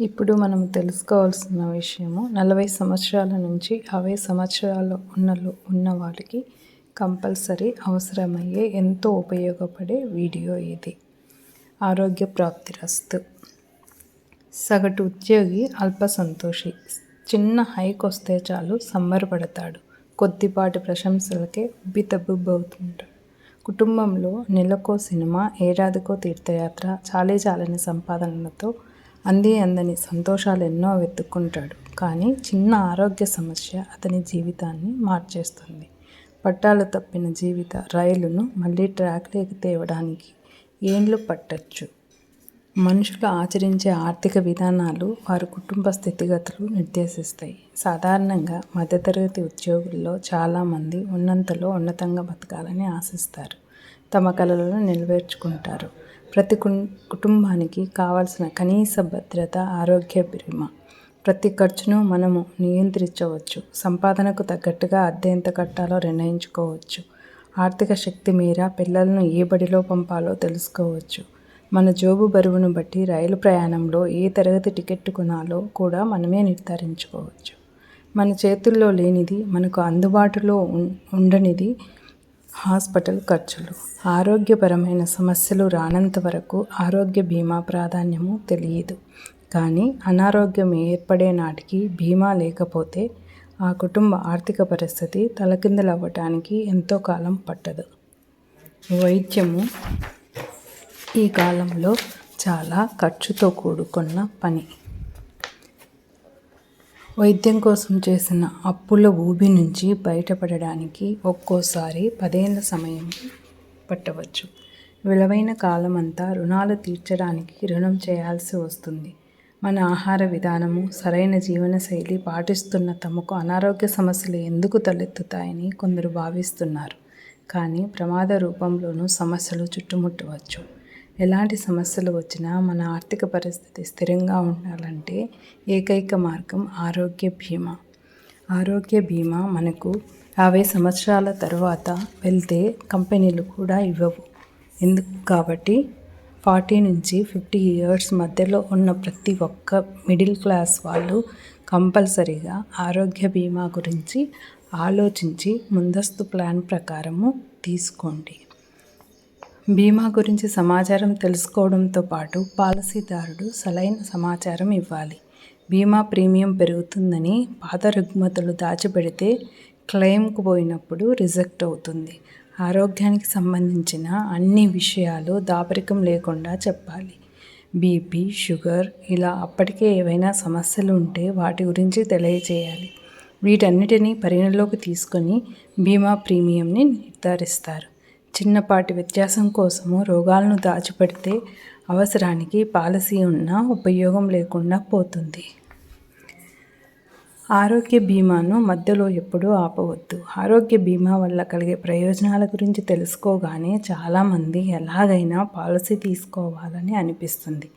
ఇప్పుడు మనం తెలుసుకోవాల్సిన విషయము నలభై సంవత్సరాల నుంచి అరవై సంవత్సరాలు ఉన్న ఉన్న వాళ్ళకి కంపల్సరీ అవసరమయ్యే ఎంతో ఉపయోగపడే వీడియో ఇది. ఆరోగ్య ప్రాప్తిరస్తు సగటు ఉద్యోగి అల్ప సంతోషి. చిన్న హైక్ వస్తే చాలు సంబరపడతాడు కొద్దిపాటి ప్రశంసలకే ఉబ్బితబ్బుబ్బవుతుంటాడు కుటుంబంలో నెలకో సినిమా ఏడాదికో తీర్థయాత్ర చాలీ చాలని సంపాదనలతో అంది అందని సంతోషాలు ఎన్నో వెతుక్కుంటాడు. కానీ చిన్న ఆరోగ్య సమస్య అతని జీవితాన్ని మార్చేస్తుంది. పట్టాలు తప్పిన జీవిత రైలును మళ్ళీ ట్రాక్లోకి తేవడానికి ఏండ్లు పట్టచ్చు. మనుషులు ఆచరించే ఆర్థిక విధానాలు వారి కుటుంబ స్థితిగతులు నిర్దేశిస్తాయి. సాధారణంగా మధ్యతరగతి ఉద్యోగుల్లో చాలామంది ఉన్నంతలో ఉన్నతంగా బతకాలని ఆశిస్తారు. తమ కలలను నెరవేర్చుకుంటారు. ప్రతి కుటుంబానికి కావాల్సిన కనీస భద్రత ఆరోగ్య బీమా. ప్రతి ఖర్చును మనము నియంత్రించవచ్చు. సంపాదనకు తగ్గట్టుగా అద్దె ఎంత కట్టాలో నిర్ణయించుకోవచ్చు. ఆర్థిక శక్తి మీర పిల్లలను ఏ బడిలో పంపాలో తెలుసుకోవచ్చు. మన జోబు బరువును బట్టి రైలు ప్రయాణంలో ఏ తరగతి టికెట్ కొనాలో కూడా మనమే నిర్ధారించుకోవచ్చు. మన చేతుల్లో లేనిది మనకు అందుబాటులో ఉండనిది హాస్పిటల్ ఖర్చులు. ఆరోగ్యపరమైన సమస్యలు రానంత వరకు ఆరోగ్య బీమా ప్రాధాన్యము తెలియదు. కానీ అనారోగ్యం ఏర్పడే నాటికి బీమా లేకపోతే ఆ కుటుంబ ఆర్థిక పరిస్థితి తలకిందులవ్వటానికి ఎంతో కాలం పట్టదు. వైద్యము ఈ కాలంలో చాలా ఖర్చుతో కూడుకున్న పని. వైద్యం కోసం చేసిన అప్పుల ఊబి నుంచి బయటపడడానికి ఒక్కోసారి పదేళ్ళ సమయం పట్టవచ్చు. విలువైన కాలమంతా రుణాలు తీర్చడానికి రుణం చేయాల్సి వస్తుంది. మన ఆహార విధానము సరైన జీవనశైలి పాటిస్తున్న తమకు అనారోగ్య సమస్యలు ఎందుకు తలెత్తుతాయని కొందరు భావిస్తున్నారు. కానీ ప్రమాద రూపంలోనూ సమస్యలు చుట్టుముట్టవచ్చు. ఎలాంటి సమస్యలు వచ్చినా మన ఆర్థిక పరిస్థితి స్థిరంగా ఉండాలంటే ఏకైక మార్గం ఆరోగ్య బీమా ఆరోగ్య బీమా మనకు యాభై సంవత్సరాల తర్వాత వెళ్తే కంపెనీలు కూడా ఇవ్వవు. ఎందుకు? కాబట్టి ఫార్టీ నుంచి ఫిఫ్టీ ఇయర్స్ మధ్యలో ఉన్న ప్రతి ఒక్క మిడిల్ క్లాస్ వాళ్ళు కంపల్సరీగా ఆరోగ్య బీమా గురించి ఆలోచించి ముందస్తు ప్లాన్ ప్రకారము తీసుకోండి. బీమా గురించి సమాచారం తెలుసుకోవడంతో పాటు పాలసీదారుడు సరైన సమాచారం ఇవ్వాలి. బీమా ప్రీమియం పెరుగుతుందని పాత రుగ్మతులు దాచిపెడితే క్లెయిమ్కు పోయినప్పుడు రిజెక్ట్ అవుతుంది. ఆరోగ్యానికి సంబంధించిన అన్ని విషయాలు దాపరికం లేకుండా చెప్పాలి. బీపీ షుగర్ ఇలా అప్పటికే ఏవైనా సమస్యలు ఉంటే వాటి గురించి తెలియజేయాలి. వీటన్నిటినీ పరిగణలోకి తీసుకొని బీమా ప్రీమియంని నిర్ధారిస్తారు. చిన్నపాటి వ్యత్యాసం కోసము రోగాలను దాచిపెడితే అవసరానికి పాలసీ ఉన్నా ఉపయోగం లేకుండా పోతుంది. ఆరోగ్య బీమాను మధ్యలో ఎప్పుడూ ఆపవద్దు. ఆరోగ్య బీమా వల్ల కలిగే ప్రయోజనాల గురించి తెలుసుకోగానే చాలామంది ఎలాగైనా పాలసీ తీసుకోవాలని అనిపిస్తుంది.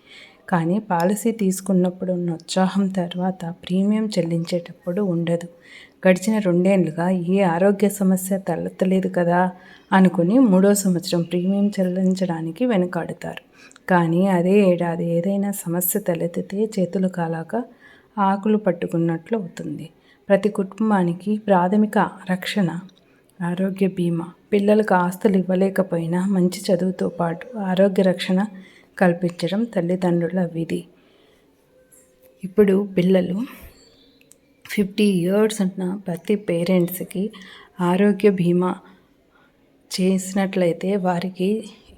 కానీ పాలసీ తీసుకున్నప్పుడు ఉన్న ఉత్సాహం తర్వాత ప్రీమియం చెల్లించేటప్పుడు ఉండదు. గడిచిన రెండేళ్ళుగా ఏ ఆరోగ్య సమస్య తలెత్తలేదు కదా అనుకుని మూడో సంవత్సరం ప్రీమియం చెల్లించడానికి వెనుకాడుతారు. కానీ అదే ఏడాది ఏదైనా సమస్య తలెత్తితే చేతులు కాలాక ఆకులు పట్టుకున్నట్లు అవుతుంది. ప్రతి కుటుంబానికి ప్రాథమిక రక్షణ ఆరోగ్య బీమా పిల్లలకు ఆస్తులు ఇవ్వలేకపోయినా మంచి చదువుతో పాటు ఆరోగ్య రక్షణ కల్పించడం తల్లిదండ్రుల విధి. ఇప్పుడు పిల్లలు ఫిఫ్టీ ఇయర్స్ ఉన్న ప్రతి పేరెంట్స్కి ఆరోగ్య బీమా చేసినట్లయితే వారికి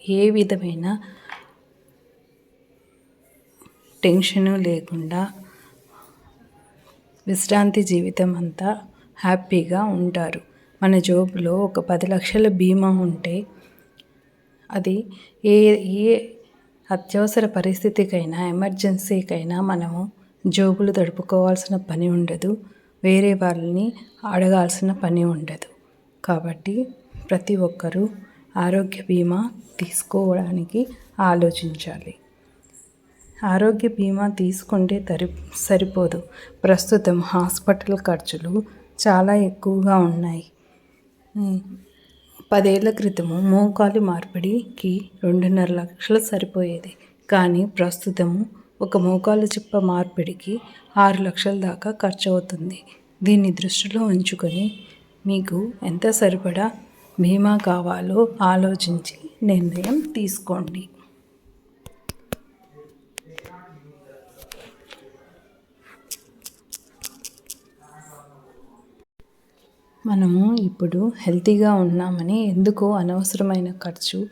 ఏ విధమైన టెన్షను లేకుండా విశ్రాంతి జీవితం అంతా హ్యాపీగా ఉంటారు. మన జోబులో ఒక పది లక్షల బీమా ఉంటే అది ఏ ఏ అత్యవసర పరిస్థితికైనా ఎమర్జెన్సీకైనా మనము జోబులు తడుపుకోవాల్సిన పని ఉండదు. వేరే వాళ్ళని అడగాల్సిన పని ఉండదు. కాబట్టి ప్రతి ఒక్కరూ ఆరోగ్య బీమా తీసుకోవడానికి ఆలోచించాలి. ఆరోగ్య బీమా తీసుకుంటే తరి సరిపోదు. ప్రస్తుతం హాస్పిటల్ ఖర్చులు చాలా ఎక్కువగా ఉన్నాయి. పదేళ్ళ క్రితము మోకాలి మార్పిడికి రెండున్నర లక్షలు సరిపోయేది. కానీ ప్రస్తుతము ఒక మోకాలు చిప్ప మార్పిడికి ఆరు లక్షల దాకా ఖర్చు అవుతుంది దీన్ని దృష్టిలో ఉంచుకొని మీకు ఎంత సరిపడా బీమా కావాలో ఆలోచించి నిర్ణయం తీసుకోండి. మనము ఇప్పుడు హెల్తీగా ఉన్నామని ఎందుకో అనవసరమైన ఖర్చు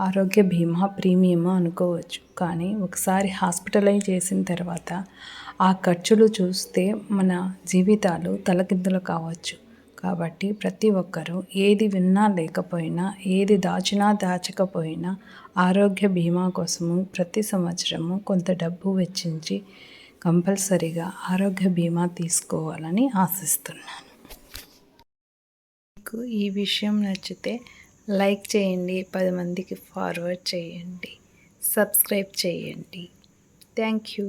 ఆరోగ్య బీమా ప్రీమియం అనుకోవచ్చు. కానీ ఒకసారి హాస్పిటలైజ్ చేసిన తర్వాత ఆ ఖర్చులు చూస్తే మన జీవితాలు తలకిందులు కావచ్చు. కాబట్టి ప్రతి ఒక్కరూ ఏది విన్నా లేకపోయినా ఏది దాచినా దాచకపోయినా ఆరోగ్య బీమా కోసము ప్రతి సంవత్సరము కొంత డబ్బు వెచ్చించి కంపల్సరీగా ఆరోగ్య బీమా తీసుకోవాలని ఆశిస్తున్నాను. మీకు ఈ విషయం నచ్చితే లైక్ చేయండి పది మందికి ఫార్వర్డ్ చేయండి సబ్స్క్రైబ్ చేయండి. Thank you.